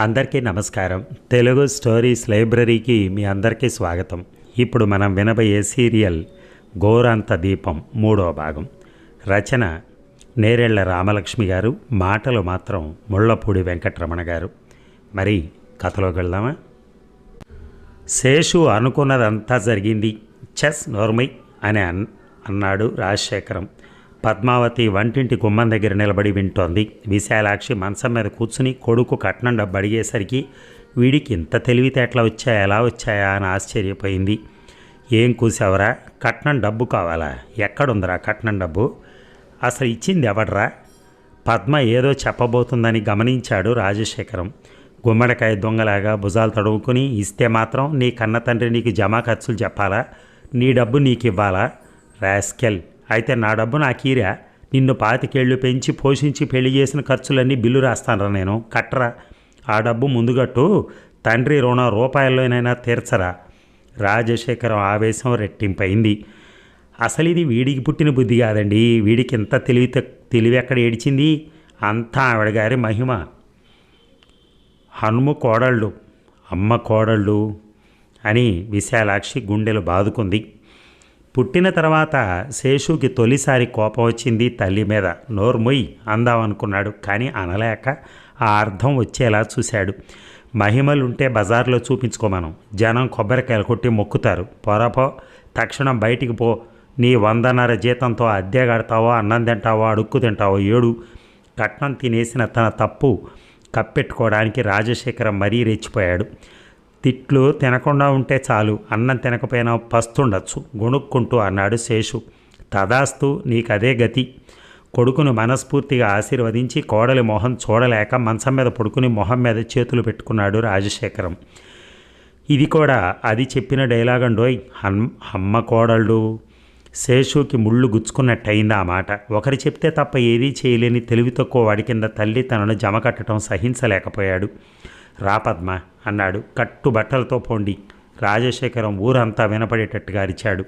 అందరికీ నమస్కారం. తెలుగు స్టోరీస్ లైబ్రరీకి మీ అందరికీ స్వాగతం. ఇప్పుడు మనం వినబోయే సీరియల్ గోరాంత దీపం మూడో భాగం. రచన నేరెళ్ళ రామలక్ష్మి గారు మాటలు మాత్రం ముళ్ళపూడి వెంకటరమణ గారు. మరి కథలోకి వెళ్దామా? శేషు అనుకున్నదంతా జరిగింది. చెస్ నోర్మై అని అన్ అన్నాడు రాజశేఖరం. పద్మావతి వంటింటి గుమ్మం దగ్గర నిలబడి వింటోంది. విశాలాక్షి మంచం మీద కూర్చుని కొడుకు కట్నం డబ్బు అడిగేసరికి వీడికి ఇంత తెలివితేటలా వచ్చాయా ఎలా వచ్చాయా అని ఆశ్చర్యపోయింది. ఏం కూసావరా కట్నం డబ్బు కావాలా? ఎక్కడుందిరా కట్నం డబ్బు? అసలు ఇచ్చింది ఎవడరా? పద్మ ఏదో చెప్పబోతుందని గమనించాడు రాజశేఖరం. గుమ్మడికాయ దొంగలాగా భుజాలు తడువుకుని ఇస్తే మాత్రం నీ కన్న తండ్రి నీకు జమా ఖర్చులు చెప్పాలా? నీ డబ్బు నీకు ఇవ్వాలా రాస్కెల్ అయితే నా డబ్బు నాకీరా నిన్ను పాతికేళ్ళు పెంచి పోషించి పెళ్ళి చేసిన ఖర్చులన్నీ బిల్లు రాస్తానరా నేను. కట్టరా. ఆ డబ్బు ముందుగట్టు తండ్రి రుణం రూపాయల్లోనైనా తీర్చరా. రాజశేఖరం ఆవేశం రెట్టింపైంది. అసలు ఇది వీడికి పుట్టిన బుద్ధి కాదండి. వీడికి ఇంత తెలివి తెలివి ఎక్కడ ఏడిచింది? అంతా ఆవిడ గారి మహిమ. హనుమ కోడళ్ళు అమ్మ కోడళ్ళు అని విశాలాక్షి గుండెలు బాదుకుంది. పుట్టిన తర్వాత శేషుకి తొలిసారి కోపం వచ్చింది తల్లి మీద. నోర్మొయ్ అందామనుకున్నాడు కానీ అనలేక ఆ అర్థం వచ్చేలా చూశాడు. మహిమలుంటే బజార్లో చూపించుకోమను జనం కొబ్బరికాయలు కొట్టి మొక్కుతారు. పొరపో తక్షణం బయటికి పో. నీ వందన్నర జీతంతో అద్దె కడతావో అన్నం తింటావో అడుక్కు తింటావో ఏడు. కట్నం తినేసిన తన తప్పు కప్పెట్టుకోవడానికి రాజశేఖరం మరీ రెచ్చిపోయాడు. తిట్లు తినకుండా ఉంటే చాలు అన్నం తినకపోయినా పస్తుండొచ్చు గొణుక్కుంటూ అన్నాడు శేషు. తదాస్తు నీకదే గతి. కొడుకును మనస్ఫూర్తిగా ఆశీర్వదించి కోడలి మొహం చూడలేక మంచం మీద పడుకుని మొహం మీద చేతులు పెట్టుకున్నాడు రాజశేఖరం. ఇది కూడా అది చెప్పిన డైలాగ్ అండోయ్ హన్ అమ్మ కోడళ్ళు. శేషుకి ముళ్ళు గుచ్చుకున్నట్టయింది ఆ మాట. ఒకరు చెప్తే తప్ప ఏదీ చేయలేని తెలివి తక్కువ వాడి కింద తల్లి తనను జమ కట్టడం సహించలేకపోయాడు. రా పద్మ. అన్నాడు. కట్టు బట్టలతో పోండి. రాజశేఖరం ఊరంతా వినపడేటట్టుగా అరిచాడు.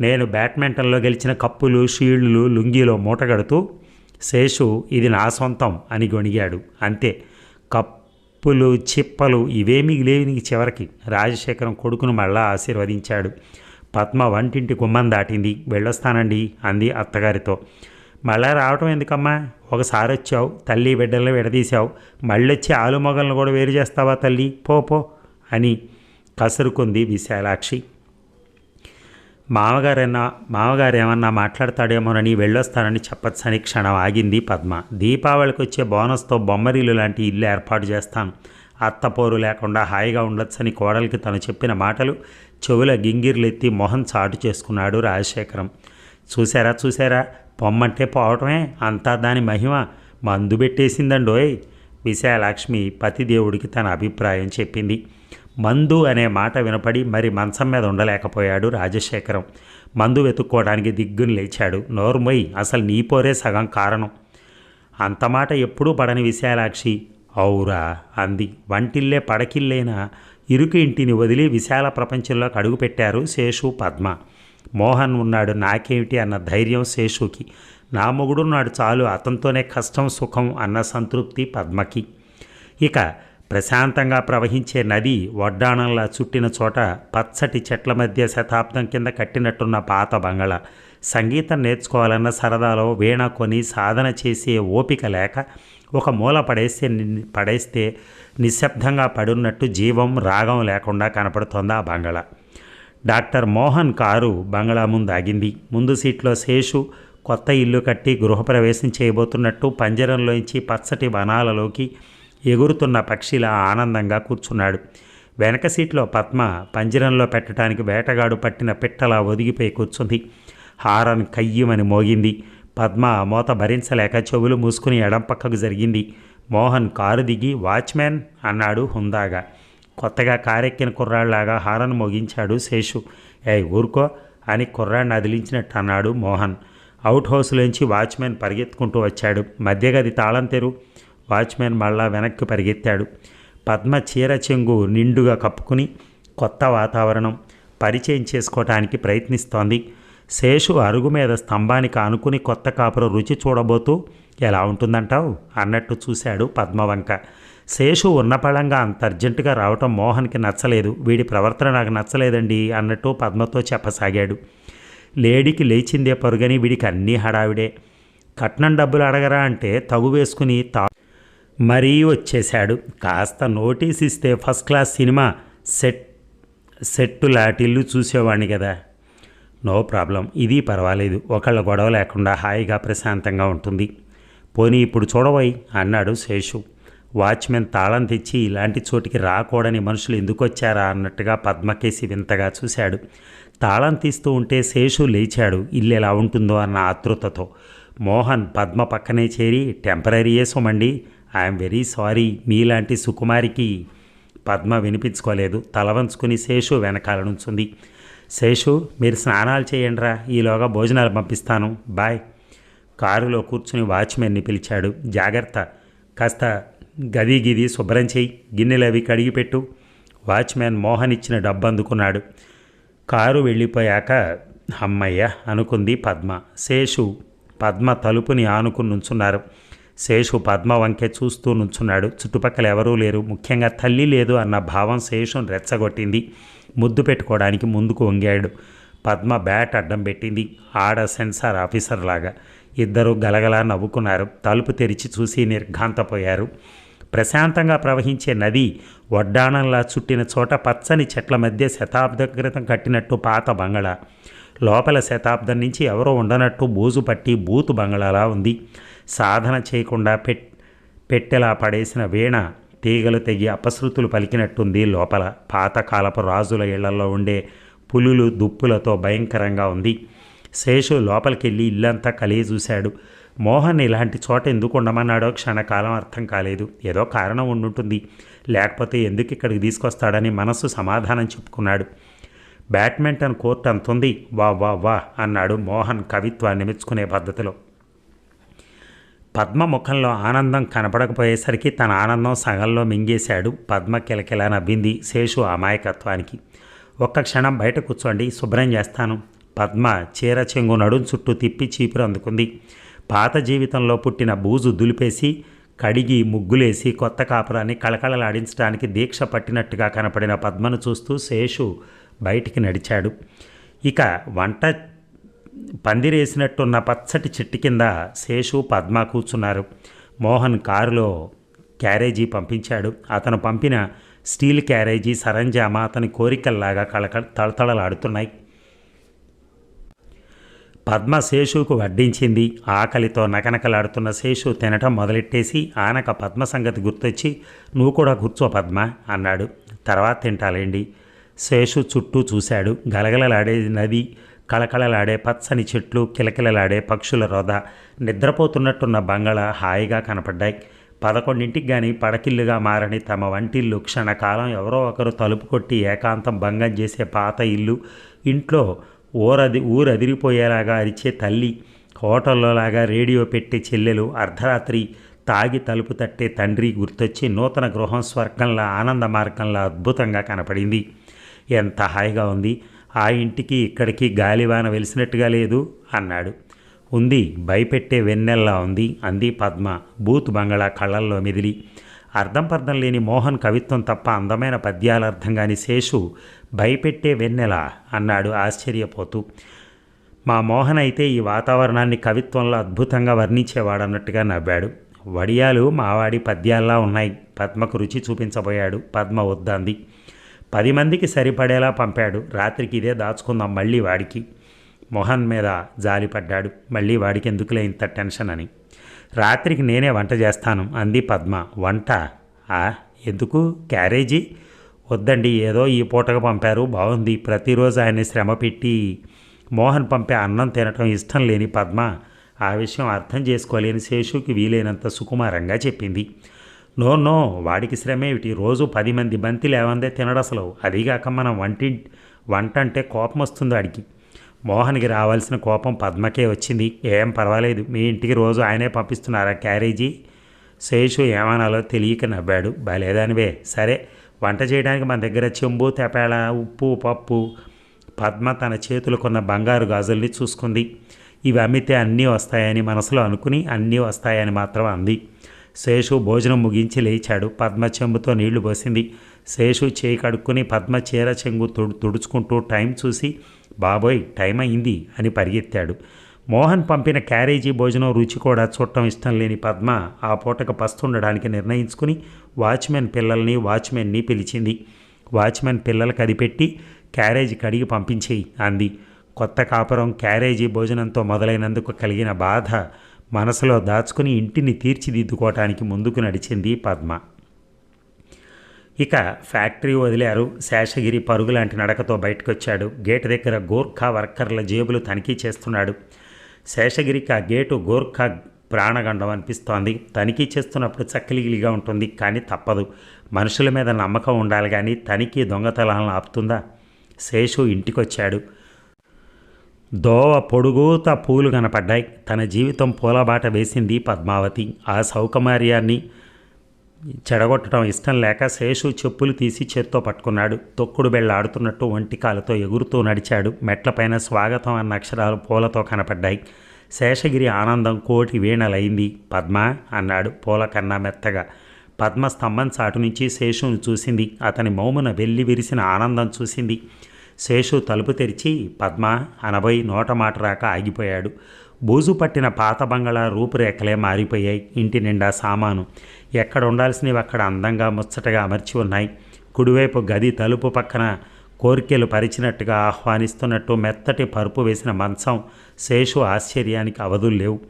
నేను బ్యాడ్మింటన్లో గెలిచిన కప్పులు షీల్డ్లు లుంగీలో మూటగడుతూ శేషు ఇది నా సొంతం అని గొణిగాడు. అంతే. కప్పులు చిప్పలు ఇవేమీ లేని చివరికి. రాజశేఖరం కొడుకును మళ్ళా ఆశీర్వదించాడు. పద్మ వంటింటి గుమ్మం దాటింది. వెళ్ళొస్తానండి అంది అత్తగారితో. మళ్ళా రావటం ఎందుకమ్మా? ఒకసారి వచ్చావు తల్లి బిడ్డలను విడదీశావు మళ్ళొచ్చి ఆలు మొగలను కూడా వేరు చేస్తావా తల్లి? పో పో అని కసురుకుంది విశాలాక్షి. మామగారన్నా మామగారు ఏమన్నా మాట్లాడతాడేమోనని వెళ్ళొస్తానని చెప్పచ్చని క్షణం ఆగింది పద్మ. దీపావళికి వచ్చే బోనస్తో బొమ్మరీలు లాంటి ఇల్లు ఏర్పాటు చేస్తాను. అత్తపోరు లేకుండా హాయిగా ఉండొచ్చని కోడలికి తను చెప్పిన మాటలు చెవుల గింగిర్లెత్తి మొహం చాటు చేసుకున్నాడు రాజశేఖరం. చూసారా చూసారా పొమ్మంటే పోవటమే అంతా దాని మహిమ. మందు పెట్టేసిందండోయ్. విశాలక్ష్మి పతిదేవుడికి తన అభిప్రాయం చెప్పింది. మందు అనే మాట వినపడి మరి మంచం మీద ఉండలేకపోయాడు రాజశేఖరం. మందు వెతుక్కోవడానికి దిగ్గుని లేచాడు. నోర్మొయ్ అసలు నీ పోరే సగం కారణం. అంత మాట ఎప్పుడూ పడని విశాలాక్షి. ఔరా అంది. వంటిల్లే పడకిల్లైన? ఇరుకు ఇంటిని వదిలి విశాల ప్రపంచంలోకి అడుగుపెట్టారు శేషు పద్మ. మోహన్ ఉన్నాడు నాకేమిటి అన్న ధైర్యం శేషుకి. నా మొగుడున్నాడు చాలు అతనితోనే కష్టం సుఖం అన్న సంతృప్తి పద్మకి. ఇక ప్రశాంతంగా ప్రవహించే నది వడ్డాణంలా చుట్టిన చోట పచ్చటి చెట్ల మధ్య శతాబ్దం కింద కట్టినట్టున్న పాత బంగళ. సంగీతం నేర్చుకోవాలన్న సరదాలో వీణ కొని సాధన చేసే ఓపిక లేక ఒక మూల పడేస్తే పడేస్తే నిశ్శబ్దంగా పడున్నట్టు జీవం రాగం లేకుండా కనపడుతోంది ఆ బంగళ. డాక్టర్ మోహన్ కారు బంగళా ముందు ఆగింది ముందు సీట్లో శేషు కొత్త ఇల్లు కట్టి గృహప్రవేశం చేయబోతున్నట్టు పంజరంలోంచి పచ్చటి వనాలలోకి ఎగురుతున్న పక్షిలా ఆనందంగా కూర్చున్నాడు. వెనక సీట్లో పద్మ పంజరంలో పెట్టడానికి వేటగాడు పట్టిన పిట్టలా ఒదిగిపోయి కూర్చుంది. హారన్ కయ్యమని మోగింది. పద్మ మోత భరించలేక చెవులు మూసుకుని ఎడంపక్కకు జరిగింది. మోహన్ కారు దిగి వాచ్మెన్ అన్నాడు హుందాగా. కొత్తగా కారెక్కిన కుర్రాళ్ళాగా హారను మోగించాడు శేషు. ఏ ఊరుకో అని కుర్రాడిని అదిలించినట్టు అన్నాడు మోహన్. అవుట్ హౌస్లోంచి వాచ్మెన్ పరిగెత్తుకుంటూ వచ్చాడు. మధ్యగది తాళం తెరు. వాచ్మెన్ మళ్ళా వెనక్కి పరిగెత్తాడు. పద్మ చీర చెంగు నిండుగా కప్పుకుని కొత్త వాతావరణం పరిచయం చేసుకోవటానికి ప్రయత్నిస్తోంది. శేషు అరుగు మీద స్తంభానికి ఆనుకుని కొత్త కాపురం రుచి చూడబోతూ ఎలా ఉంటుందంటావు? అన్నట్టు చూశాడు పద్మవంక. శేషు ఉన్నపళంగా అంత అర్జెంటుగా రావటం మోహన్కి నచ్చలేదు. వీడి ప్రవర్తన నాకు నచ్చలేదండి అన్నట్టు పద్మతో చెప్పసాగాడు. లేడీకి లేచిందే పరుగని వీడికి అన్నీ హడావిడే. కట్నం డబ్బులు అడగరా అంటే తగు వేసుకుని తా మరీ వచ్చేశాడు. కాస్త నోటీస్ ఇస్తే first class cinema set set లాటిల్లు చూసేవాడిని కదా నో ప్రాబ్లం ఇది పర్వాలేదు. ఒకళ్ళ గొడవ లేకుండా హాయిగా ప్రశాంతంగా ఉంటుంది. పోనీ ఇప్పుడు చూడవై అన్నాడు శేషు. వాచ్మెన్ తాళం తెచ్చి ఇలాంటి చోటికి రాకూడని మనుషులు ఎందుకొచ్చారా అన్నట్టుగా పద్మకేసి వింతగా చూశాడు. తాళం తీస్తూ ఉంటే శేషు లేచాడు. ఇల్లు ఎలా ఉంటుందో అన్న ఆతృతతో. మోహన్ పద్మ పక్కనే చేరి టెంపరీయే సోమండి ఐఎమ్ వెరీ సారీ. మీలాంటి సుకుమారికి పద్మ వినిపించుకోలేదు. తల వంచుకుని శేషు వెనకాల నుంచుంది. శేషు మీరు స్నానాలు చేయండిరా. ఈలోగా భోజనాలు పంపిస్తాను. బాయ్. కారులో కూర్చుని వాచ్మెన్ని పిలిచాడు. జాగ్రత్త. కాస్త గది గిది శుభ్రం చేయి గిన్నెలు అవి కడిగిపెట్టు వాచ్మెన్ మోహన్ ఇచ్చిన డబ్బు అందుకున్నాడు. కారు వెళ్ళిపోయాక అమ్మయ్య అనుకుంది పద్మ. శేషు పద్మ తలుపుని ఆనుకుని నుంచున్నారు. శేషు పద్మ వంకే చూస్తూ నుంచున్నాడు. చుట్టుపక్కల ఎవరూ లేరు. ముఖ్యంగా తల్లి లేదు అన్న భావం శేషుని రెచ్చగొట్టింది. ముద్దు పెట్టుకోవడానికి ముందుకు వంగాడు. పద్మ బ్యాట్ అడ్డం పెట్టింది. ఆడ సెన్సార్ ఆఫీసర్ లాగా. ఇద్దరు గలగలా నవ్వుకున్నారు. తలుపు తెరిచి చూసి నిర్ఘాంతపోయారు. ప్రశాంతంగా ప్రవహించే నది వడ్డాణంలా చుట్టిన చోట పచ్చని చెట్ల మధ్య శతాబ్ద క్రితం కట్టినట్టు పాత బంగళా. లోపల శతాబ్దం నుంచి ఎవరో ఉండనట్టు బూజు పట్టి బూతు బంగళాలా ఉంది. సాధన చేయకుండా పెట్ పెట్టెలా పడేసిన వీణ తీగలు తెగి అపశృతులు పలికినట్టుంది లోపల. పాతకాలపు రాజుల ఇళ్ళలో ఉండే పులులు దుప్పులతో భయంకరంగా ఉంది. శేషు లోపలికెళ్ళి ఇల్లంతా కలిగి చూశాడు మోహన్ ఇలాంటి చోట ఎందుకు ఉండమన్నాడో క్షణకాలం అర్థం కాలేదు. ఏదో కారణం ఉండుంటుంది. లేకపోతే ఎందుకు ఇక్కడికి తీసుకొస్తాడని మనస్సు సమాధానం చెప్పుకున్నాడు. బ్యాడ్మింటన్ కోర్ట్ అంతుంది. వా వా వా అన్నాడు మోహన్ కవిత్వాన్ని మెచ్చుకునే పద్ధతిలో. పద్మ ముఖంలో ఆనందం కనపడకపోయేసరికి తన ఆనందం సగంలో మింగేశాడు. పద్మ కిలకిలా నవ్వింది శేషు అమాయకత్వానికి. ఒక్క క్షణం బయట కూర్చోండి శుభ్రం చేస్తాను. పద్మ చీర చెంగు నడుం చుట్టూ తిప్పి చీపురు అందుకుంది. పాత జీవితంలో పుట్టిన బూజు దులిపేసి కడిగి ముగ్గులేసి కొత్త కాపురాన్ని కళకళలాడించడానికి దీక్ష పట్టినట్టుగా కనపడిన పద్మను చూస్తూ శేషు బయటికి నడిచాడు. ఇక వంట పందిరేసినట్టున్న పచ్చటి చెట్టు కింద శేషు పద్మ కూర్చున్నారు. మోహన్ కారులో క్యారేజీ పంపించాడు. అతను పంపిన స్టీల్ క్యారేజీ సరంజామా అతని కోరికల్లాగా కళక తళతళలాడుతున్నాయి. పద్మ శేషుకు వడ్డించింది. ఆకలితో నకనకలాడుతున్న శేషు తినటం మొదలెట్టేసి ఆనక పద్మ సంగతి గుర్తొచ్చి నువ్వు కూడా కూర్చో పద్మ అన్నాడు. తర్వాత తింటాలేండి? శేషు చుట్టూ చూశాడు. గలగలలాడే నది కళకళలాడే పచ్చని చెట్లు కిలకిలలాడే పక్షుల రోద నిద్రపోతున్నట్టున్న బంగళ హాయిగా కనపడ్డాయి. పదకొండింటికి కానీ పడకిల్లుగా మారని తమ వంటిల్లు క్షణకాలం ఎవరో ఒకరు తలుపు కొట్టి ఏకాంతం భంగం చేసే పాత ఇల్లు ఇంట్లో ఊరది ఊరదిరిపోయేలాగా అరిచే తల్లి హోటల్లోలాగా రేడియో పెట్టే చెల్లెలు అర్ధరాత్రి తాగి తలుపు తట్టే తండ్రి గుర్తొచ్చి నూతన గృహం స్వర్గంలా ఆనంద మార్గంలా అద్భుతంగా కనపడింది. ఎంత హాయిగా ఉంది. ఆ ఇంటికి ఇక్కడికి గాలివాన వెలిసినట్టుగా లేదు అన్నాడు. ఉంది. భయపెట్టే వెన్నెల్లా ఉంది. అంది పద్మ. బూత్ బంగళా కళ్ళల్లో మెదిలి. అర్థం పర్థం లేని మోహన్ కవిత్వం తప్ప అందమైన పద్యాల అర్థం కాని శేషు భయపెట్టే వెన్నెల? అన్నాడు ఆశ్చర్యపోతూ. మా మోహన్ అయితే ఈ వాతావరణాన్ని కవిత్వంలో అద్భుతంగా వర్ణించేవాడన్నట్టుగా నవ్వాడు. వడియాలు మావాడి పద్యాల్లా ఉన్నాయి. పద్మకు రుచి చూపించబోయాడు. పద్మ వద్దంది. పది మందికి సరిపడేలా పంపాడు. రాత్రికి ఇదే దాచుకుందాం మళ్ళీ వాడికి. మొహన్ మీద జాలిపడ్డాడు మళ్ళీ వాడికి ఎందుకులే ఇంత టెన్షన్ అని. రాత్రికి నేనే వంట చేస్తాను అంది పద్మ. వంట? ఆ? ఎందుకు? క్యారేజీ? వద్దండి ఏదో ఈ పూటకు పంపారు. బాగుంది. ప్రతిరోజు ఆయన శ్రమ పెట్టి మోహన్ పంపే అన్నం తినటం ఇష్టం లేని పద్మ ఆ విషయం అర్థం చేసుకోలేని శేషుకి వీలైనంత సుకుమారంగా చెప్పింది. నో నో వాడికి శ్రమేమిటి రోజు పది మంది బంతి లేవందే తినడసలు అదిగాక మనం వంటి వంట అంటే కోపం వస్తుంది వాడికి మోహన్కి రావాల్సిన కోపం పద్మకే వచ్చింది. ఏం పర్వాలేదు మీ ఇంటికి రోజు ఆయనే పంపిస్తున్నారా క్యారేజీ? శేషు ఏమనాలో తెలియక నవ్వాడు. బాలేదానివే సరే వంట చేయడానికి మన దగ్గర చెంబు తెపేళ ఉప్పు పప్పు. పద్మ తన చేతులకున్న బంగారు గాజుల్ని చూసుకుంది. ఇవి అమ్మితే అన్నీ వస్తాయని మనసులో అనుకుని అన్నీ వస్తాయని మాత్రం అంది. శేషు భోజనం ముగించి లేచాడు. పద్మ చెంబుతో నీళ్ళు పోసింది. శేషు చేయి కడుక్కుని పద్మ చీర చెంగు తుడు తుడుచుకుంటూ టైం చూసి బాబోయ్ టైం అయింది అని పరిగెత్తాడు. మోహన్ పంపిన క్యారేజీ భోజనం రుచి కూడా చూడటం ఇష్టం లేని పద్మ ఆ పూటకు పస్తుండడానికి నిర్ణయించుకుని వాచ్మెన్ పిల్లల్ని వాచ్మెన్ని పిలిచింది. వాచ్మెన్ పిల్లలకు కదిపెట్టి క్యారేజీ కడిగి పంపించేయి అంది. కొత్త కాపురం క్యారేజీ భోజనంతో మొదలైనందుకు కలిగిన బాధ మనసులో దాచుకుని ఇంటిని తీర్చిదిద్దుకోవటానికి ముందుకు నడిచింది పద్మ. ఇక ఫ్యాక్టరీ వదిలారు. శేషగిరి పరుగులాంటి నడకతో బయటకొచ్చాడు. గేటు దగ్గర గోర్ఖా వర్కర్ల జేబులు తనిఖీ చేస్తున్నాడు. శేషగిరికి ఆ గేటు గోర్ఖా ప్రాణగండం అనిపిస్తోంది. తనిఖీ చేస్తున్నప్పుడు చక్కలిగిలిగా ఉంటుంది కానీ తప్పదు. మనుషుల మీద నమ్మకం ఉండాలి కానీ తనిఖీ దొంగతనాలను ఆపుతుందా? శేషు ఇంటికొచ్చాడు. దోవ పొడుగుత పూలు కనపడ్డాయి. తన జీవితం పూలబాట వేసింది పద్మావతి. ఆ సౌకమార్యాన్ని చెడగొట్టడం ఇష్టం లేక శేషు చెప్పులు తీసి చేత్తో పట్టుకున్నాడు. తొక్కుడు బెళ్ళ ఆడుతున్నట్టు ఒంటికాలతో ఎగురుతూ నడిచాడు. మెట్లపైన స్వాగతం అన్న అక్షరాలు పూలతో కనపడ్డాయి. శేషగిరి ఆనందం కోటి వీణలైంది. పద్మ అన్నాడు పూల కన్నా మెత్తగా. పద్మ స్తంభం చాటు నుంచి శేషును చూసింది. అతని మౌమున వెళ్ళి విరిసిన ఆనందం చూసింది. శేషు తలుపు తెరిచి పద్మ అనబోయి నోట మాట రాక ఆగిపోయాడు. బూజు పట్టిన పాత బంగళా రూపురేఖలే మారిపోయాయి. ఇంటి నిండా సామాను. ఎక్కడ ఉండాల్సినవి అక్కడ అందంగా ముచ్చటగా అమర్చి ఉన్నాయి. కుడివైపు గది తలుపు పక్కన కోరికలు పరిచినట్టుగా ఆహ్వానిస్తున్నట్టు మెత్తటి పరుపు వేసిన మంచం శేషు ఆశ్చర్యానికి అవధులు లేవు.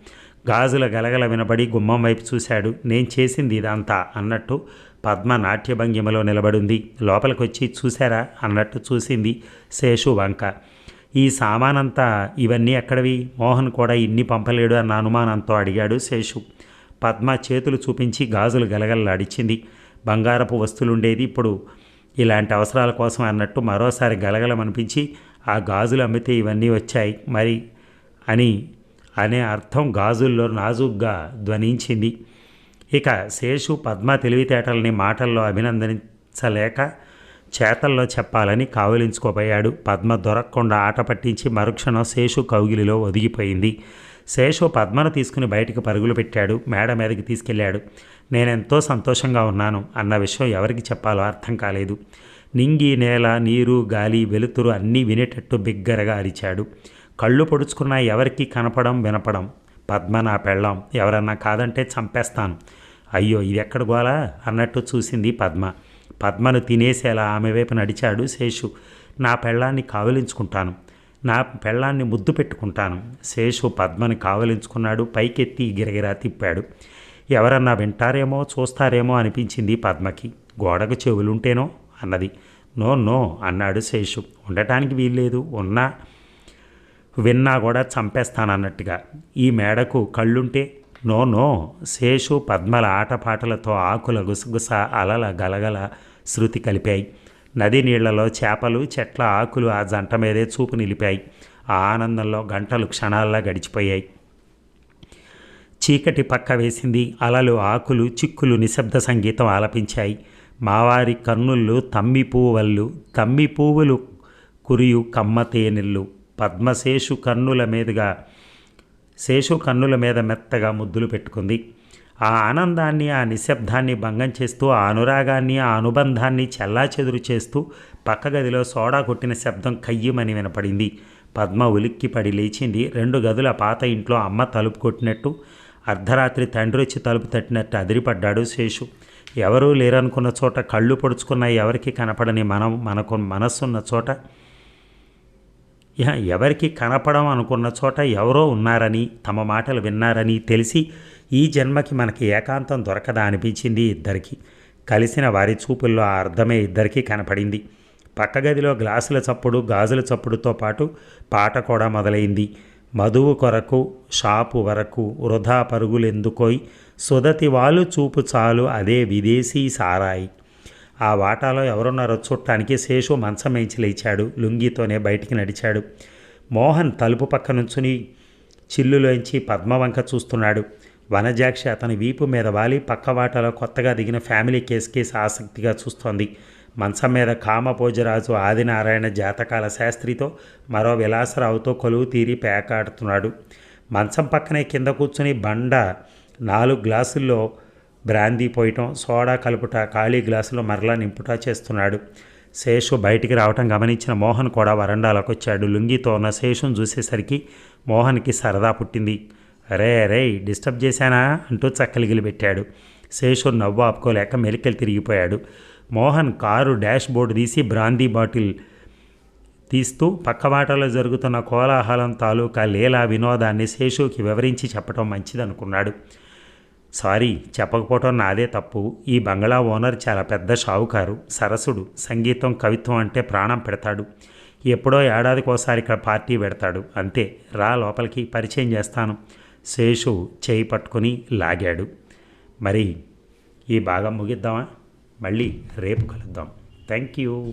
గాజుల గలగల వినబడి గుమ్మం వైపు చూశాడు. నేను చేసింది ఇదంతా అన్నట్టు పద్మ నాట్యభంగిమలో నిలబడింది. లోపలికొచ్చి చూశారా అన్నట్టు చూసింది శేషు వంక. ఈ సామానంతా ఇవన్నీ ఎక్కడవి? మోహన్ కూడా ఇన్ని పంపలేడు అన్న అనుమానంతో అడిగాడు శేషు. పద్మ చేతులు చూపించి గాజులు గలగలలాడిచ్చింది బంగారపు వస్తువులుండేది ఇప్పుడు ఇలాంటి అవసరాల కోసం అన్నట్టు మరోసారి గలగలమనిపించి ఆ గాజులు అమ్మితే ఇవన్నీ వచ్చాయి. మరి అని అనే అర్థం గాజుల్లో నాజుగ్గా ధ్వనించింది. ఇక శేషు పద్మ తెలివితేటల్ని మాటల్లో అభినందించలేక చేతల్లో చెప్పాలని కావలించుకోబోయాడు. పద్మ దొరకకుండా ఆట పట్టించి మరుక్షణం శేషు కౌగిలిలో ఒదిగిపోయింది. శేషు పద్మను తీసుకుని బయటికి పరుగులు పెట్టాడు. మేడ మీదకి తీసుకెళ్ళాడు. నేనెంతో సంతోషంగా ఉన్నాను. అన్న విషయం ఎవరికి చెప్పాలో అర్థం కాలేదు. నింగి నేల నీరు గాలి వెలుతురు అన్నీ వినేటట్టు బిగ్గరగా అరిచాడు. కళ్ళు పొడుచుకున్నా ఎవరికి కనపడం వినపడం. పద్మ నా పెళ్ళాం. ఎవరన్నా కాదంటే చంపేస్తాను. అయ్యో ఇది ఎక్కడ గోలా? అన్నట్టు చూసింది పద్మ. పద్మను తినేసేలా ఆమె వైపు నడిచాడు శేషు. నా పెళ్ళాన్ని కావలించుకుంటాను. నా పెళ్ళాన్ని ముద్దు పెట్టుకుంటాను. శేషు పద్మని కావలించుకున్నాడు. పైకెత్తి గిరగిరా తిప్పాడు. ఎవరన్నా వింటారేమో చూస్తారేమో అనిపించింది పద్మకి. గోడకు చెవులుంటేనో? అన్నది. నో నో అన్నాడు శేషు. ఉండటానికి వీల్లేదు. ఉన్నా విన్నా కూడా చంపేస్తానన్నట్టుగా. ఈ మేడకు కళ్ళుంటే నో నో శేషు పద్మల ఆటపాటలతో ఆకుల గుసగుస అలల గలగల శృతి కలిపాయి. నది నీళ్ళలో చేపలు చెట్ల ఆకులు ఆ జంట మీదే చూపు నిలిపాయి. ఆ ఆనందంలో గంటలు క్షణాల్లా గడిచిపోయాయి. చీకటి పక్క వేసింది అలలు ఆకులు చిక్కులు నిశ్శబ్ద సంగీతం ఆలపించాయి. మావారి కన్నుళ్ళు తమ్మి పువ్వళ్ళు తమ్మి పువ్వులు కురియు కమ్మ తేనెళ్ళు పద్మశేషు కన్నుల మీదుగా శేషు కన్నుల మీద మెత్తగా ముద్దులు పెట్టుకుంది. ఆ ఆనందాన్ని ఆ నిశ్శబ్దాన్ని భంగం చేస్తూ ఆ అనురాగాన్ని ఆ అనుబంధాన్ని చెల్లాచెదురు చేస్తూ పక్క గదిలో సోడా కొట్టిన శబ్దం కయ్యమని వినపడింది. పద్మ ఉలిక్కి పడి లేచింది. రెండు గదుల పాత ఇంట్లో అమ్మ తలుపు కొట్టినట్టు అర్ధరాత్రి తండ్రి వచ్చి తలుపు తట్టినట్టు అదిరిపడ్డాడు శేషు. ఎవరూ లేరనుకున్న చోట కళ్ళు పొడుచుకున్న ఎవరికి కనపడని మనం మనకు మనస్సున్న చోట ఎవరికి కనపడం అనుకున్న చోట ఎవరో ఉన్నారని తమ మాటలు విన్నారని తెలిసి ఈ జన్మకి మనకి ఏకాంతం దొరకదా అనిపించింది ఇద్దరికి. కలిసిన వారి చూపుల్లో ఆ అర్థమే ఇద్దరికీ కనపడింది. పక్క గదిలో గ్లాసుల చప్పుడు గాజుల చప్పుడుతో పాటు పాట కూడా మొదలైంది. మధువు కొరకు షాపు వరకు వృధా పరుగులెందుకోయ్ సుదతి వాళ్ళు చూపు చాలు అదే విదేశీ సారాయి. ఆ వాటాలో ఎవరున్నారో చూడటానికి శేషు మంచం మేంచి లేచాడు. లుంగితోనే బయటికి నడిచాడు. మోహన్ తలుపు పక్క నుంచుని చిల్లులోంచి పద్మవంక చూస్తున్నాడు. వనజాక్షి అతని వీపు మీద వాలి పక్క వాటాలో కొత్తగా దిగిన ఫ్యామిలీ కేసు కేసు ఆసక్తిగా చూస్తోంది. మంచం మీద కామపోజరాజు ఆదినారాయణ జాతకాల శాస్త్రితో మరో విలాసరావుతో కొలువు తీరి పేకాడుతున్నాడు. మంచం పక్కనే కింద కూర్చుని బండ నాలుగు గ్లాసుల్లో బ్రాందీ పోయటం సోడా కలుపుట ఖాళీ గ్లాసులో మరలా నింపుట చేస్తున్నాడు. శేషు బయటికి రావటం గమనించిన మోహన్ కూడా వరండాలోకి వచ్చాడు లుంగితో ఉన్న శేషును చూసేసరికి మోహన్కి సరదా పుట్టింది. అరే అరే డిస్టర్బ్ చేశానా? అంటూ చక్కలిగిలి పెట్టాడు. శేషు నవ్వు ఆపుకోలేక మెలికలు తిరిగిపోయాడు. మోహన్ కారు డాష్ బోర్డు తీసి బ్రాందీ బాటిల్ తీస్తూ పక్కవాటలో జరుగుతున్న కోలాహలం తాలూకా లీలా వినోదాన్ని శేషుకి వివరించి చెప్పడం మంచిదనుకున్నాడు. సారీ చెప్పకపోవటం నాదే తప్పు. ఈ బంగ్లా ఓనర్ చాలా పెద్ద షావుకారు సరసుడు సంగీతం కవిత్వం అంటే ప్రాణం పెడతాడు. ఎప్పుడో ఏడాదికోసారి ఇక్కడ పార్టీ పెడతాడు. అంతే రా లోపలికి పరిచయం చేస్తాను. శేషు చేయి పట్టుకొని లాగాడు. మరి ఈ భాగం ముగిద్దామా? మళ్ళీ రేపు కలుద్దాం. Thank you